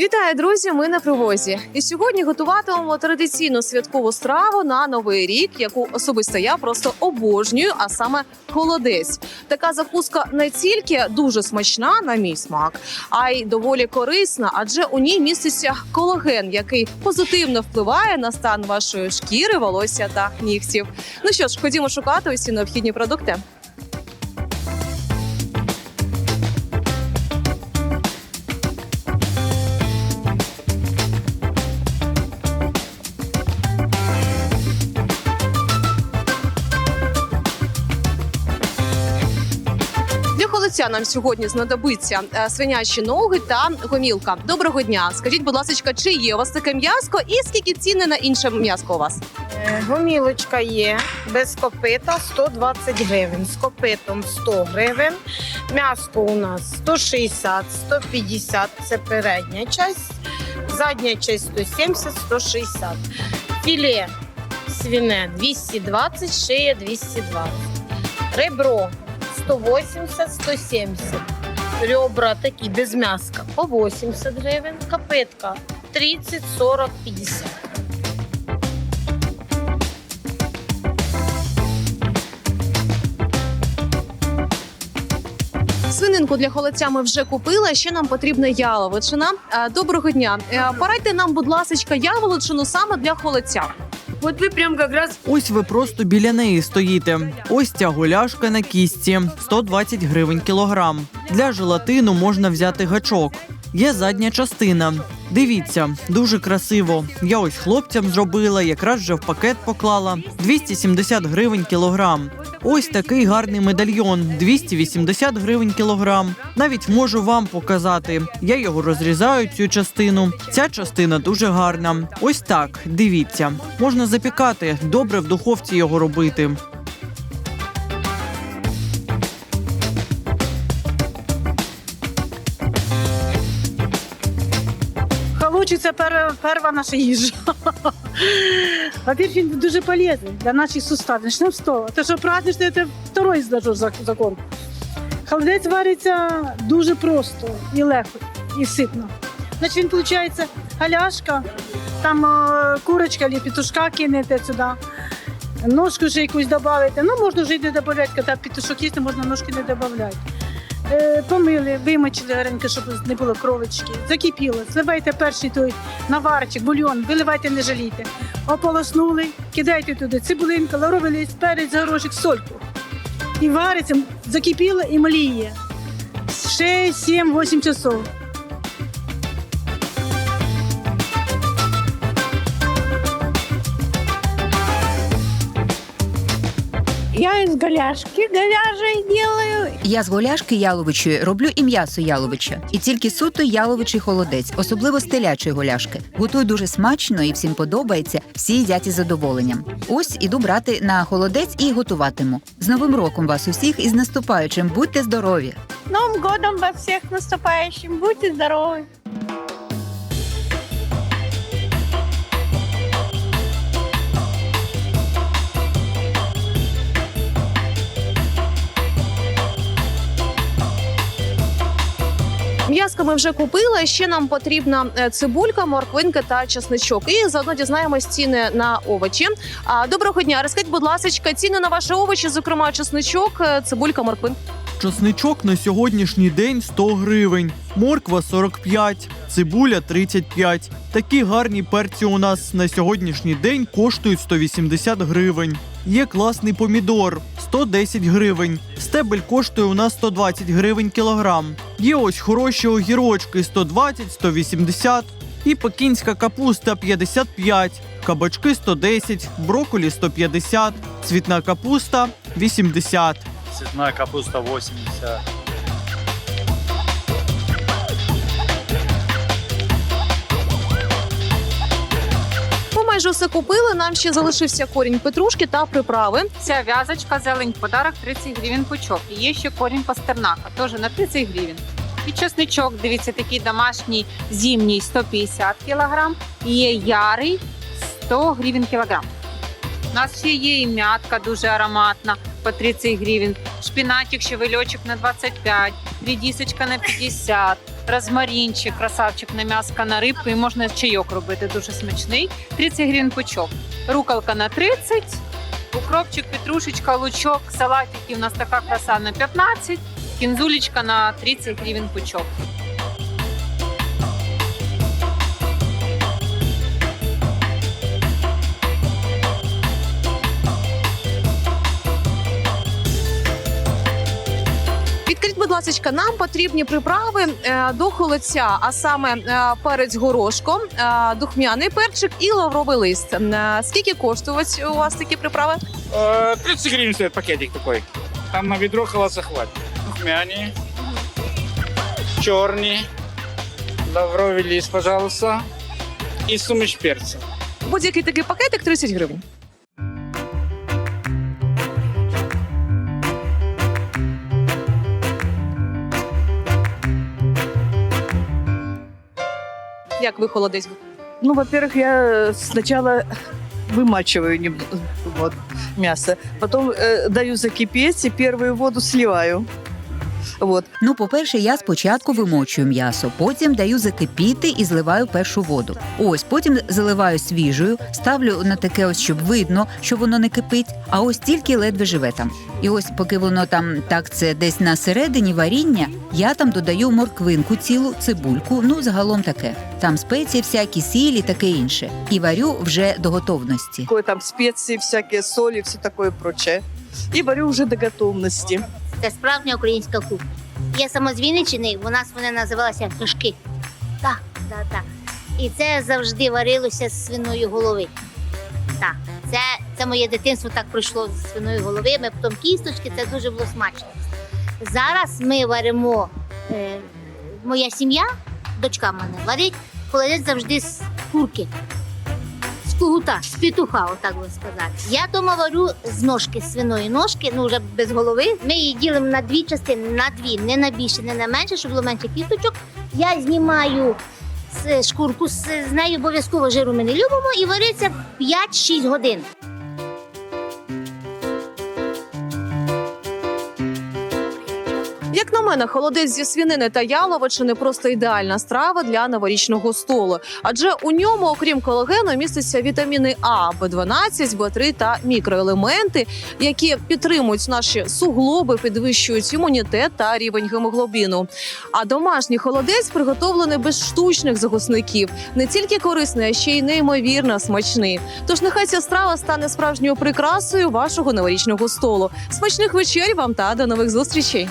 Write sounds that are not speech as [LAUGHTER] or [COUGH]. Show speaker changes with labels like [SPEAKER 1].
[SPEAKER 1] Вітаю, друзі! Ми на привозі. І сьогодні готуватимемо традиційну святкову страву на новий рік, яку особисто я просто обожнюю, а саме холодець. Така закуска не тільки дуже смачна на мій смак, а й доволі корисна, адже у ній міститься колаген, який позитивно впливає на стан вашої шкіри, волосся та нігтів. Ну що ж, ходімо шукати усі необхідні продукти. Холодця нам сьогодні знадобиться е, свинячі ноги та гомілка. Доброго дня! Скажіть, будь ласка, чи є у вас таке м'яско і скільки ціни на інше м'яско у вас?
[SPEAKER 2] Е, Гомілочка є без копита 120 гривень, з копитом 100 гривень. М'яско у нас 160, 150 це передня часть, задня часть 170, 160. Філе свине 220, шия 220. Ребро 180, 170. Ребра такі без м'яска по 80 гривень. Копитка 30, 40, 50.
[SPEAKER 1] Свининку для холодця ми вже купили. Ще нам потрібна яловичина. Е, Доброго дня! Е, Порадьте нам, будь ласка, яловичину саме для холодця.
[SPEAKER 3] Вот ви прям якраз
[SPEAKER 4] Ось ви просто біля неї стоїте. Ось ця гуляшка на кістці 120 гривень кілограм. Для желатину можна взяти гачок. Є задня частина. Дивіться, дуже красиво. Я ось хлопцям зробила, якраз вже в пакет поклала. 270 гривень кілограм. Ось такий гарний медальйон 280 гривень кілограм. Навіть можу вам показати. Я його розрізаю цю частину. Ця частина дуже гарна. Ось так. Дивіться, можна запікати. Добре в духовці його робити.
[SPEAKER 3] Халучі це пер, перша наша їжа. [LAUGHS] Во-первых, він дуже полезний для наших суставів. Начнемо з того. Те, що праздничний, це второй закон. Холодець вариться дуже просто і легко, і ситно. Значить, він виходить галяшка, там е, курочка або петушка кинете сюди. Ножку ще якусь додати. Ну, можна вже й не додати, коли петушок є, можна ножки не додати. Е, помили, вимочили гарненько, щоб не було кровочки. Закипіло. Зливайте перший той наварчик, бульйон, виливайте, не жалійте. Ополоснули, кидайте туди цибулинка, лавровий лист, перець, горошок, сольку. І вариться, закипіло і мліє. 6, 7, 8 часов.
[SPEAKER 5] Я из голяшки говяжьей делаю.
[SPEAKER 6] Я з голяшки яловичої роблю і м'ясо яловича, і тільки суто яловичий холодець, особливо з телячої голяшки. Готую дуже смачно і всім подобається. Всі їдять із задоволенням. Ось іду брати на холодець і готуватиму. З новим роком вас усіх і з наступаючим. Будьте здорові!
[SPEAKER 5] Новым годом во всех наступающим. Будьте здоровы.
[SPEAKER 1] М'яско ми вже купили. Ще нам потрібна е, цибулька, морквинка та чесничок. І заодно дізнаємось ціни на овочі. А доброго дня. Розкажіть, будь ласка, ціни на ваші овочі, зокрема чесничок, е, цибулька, морквинка.
[SPEAKER 4] Часничок на сьогоднішній день 100 гривень, морква 45, цибуля 35. Такі гарні перці у нас на сьогоднішній день коштують 180 гривень. Є класний помідор 110 гривень. Стебель коштує у нас 120 гривень кілограм. Є ось хороші огірочки 120, 180. І пекінська капуста 55, кабачки 110, брокколі 150, цвітна капуста 80.
[SPEAKER 7] Цвітна капуста 80.
[SPEAKER 1] Майже все купили. Нам ще залишився корінь петрушки та приправи.
[SPEAKER 8] Ця вязочка зелень подарок 30 гривень пучок. І є ще корінь пастернака, теж на 30 гривень. І чесничок, дивіться, такий домашній зимній 150 кг. Є ярий 100 гривень кілограм. У нас ще є і м'ятка дуже ароматна по 30 гривень. Шпінатик, щавельочок на 25, редисочка на 50. Розмарінчик, красавчик на м'яско, на рибку і можна чайок робити дуже смачний. 30 гривень пучок. Рукалка на 30, укропчик, петрушечка, лучок, салатики у нас така краса на 15, кінзулечка на 30 гривень пучок.
[SPEAKER 1] ласка, нам потрібні приправи е, до холодця, а саме е, перець горошком, е, духмяний перчик і лавровий лист. Е, Скільки коштують у вас такі приправи?
[SPEAKER 7] Э, 30 гривен стоит пакетик такой. Там на ведро холодца хватит. Духмяне. Черный. Лавровый лист, пожалуйста. И суміш перца.
[SPEAKER 1] Будь-який такий пакетик 30 гривень. Як ви холодець?
[SPEAKER 9] Ну, во-первых, я сначала вымачиваю нем- вот, мясо, потом э, даю закипеть и первую воду сливаю. Вот.
[SPEAKER 6] Ну, по-перше, я спочатку вимочую м'ясо, потім даю закипіти і зливаю першу воду. Ось потім заливаю свіжою, ставлю на таке, ось щоб видно, що воно не кипить, а ось тільки ледве живе там. І ось, поки воно там так це десь на середині варіння, я там додаю морквинку цілу, цибульку, ну загалом таке. Там спеції, всякі сілі, таке інше. І варю вже до готовності.
[SPEAKER 9] Там специи, всякие соли, все такое прочее. И варю уже до готовности.
[SPEAKER 10] Це справжня українська кухня. Я сама з Вінниччини, у нас вони називалися кишки. Так, так, так. І це завжди варилося з свиної голови. Так, це, це моє дитинство так пройшло з свиної голови. Ми потім кісточки, це дуже було смачно. Зараз ми варимо, е, моя сім'я, дочка мене, варить холодець завжди з курки. З кугута, з петуха, отак би сказати. Я дома варю з ножки, свиної ножки, ну вже без голови. Ми її ділимо на дві частини, на дві, не на більше, не на менше, щоб було менше кісточок. Я знімаю шкурку з нею обов'язково жиру ми не любимо і вариться 5-6 годин.
[SPEAKER 1] Мене, холодець зі свінини та яловичини просто ідеальна страва для новорічного столу, адже у ньому, окрім колагену, містяться вітаміни А, Б12, Б3 та мікроелементи, які підтримують наші суглоби, підвищують імунітет та рівень гемоглобіну. А домашній холодець приготовлений без штучних загусників, не тільки корисний, а ще й неймовірно смачний. Тож нехай ця страва стане справжньою прикрасою вашого новорічного столу. Смачних вечерь вам та до нових зустрічей!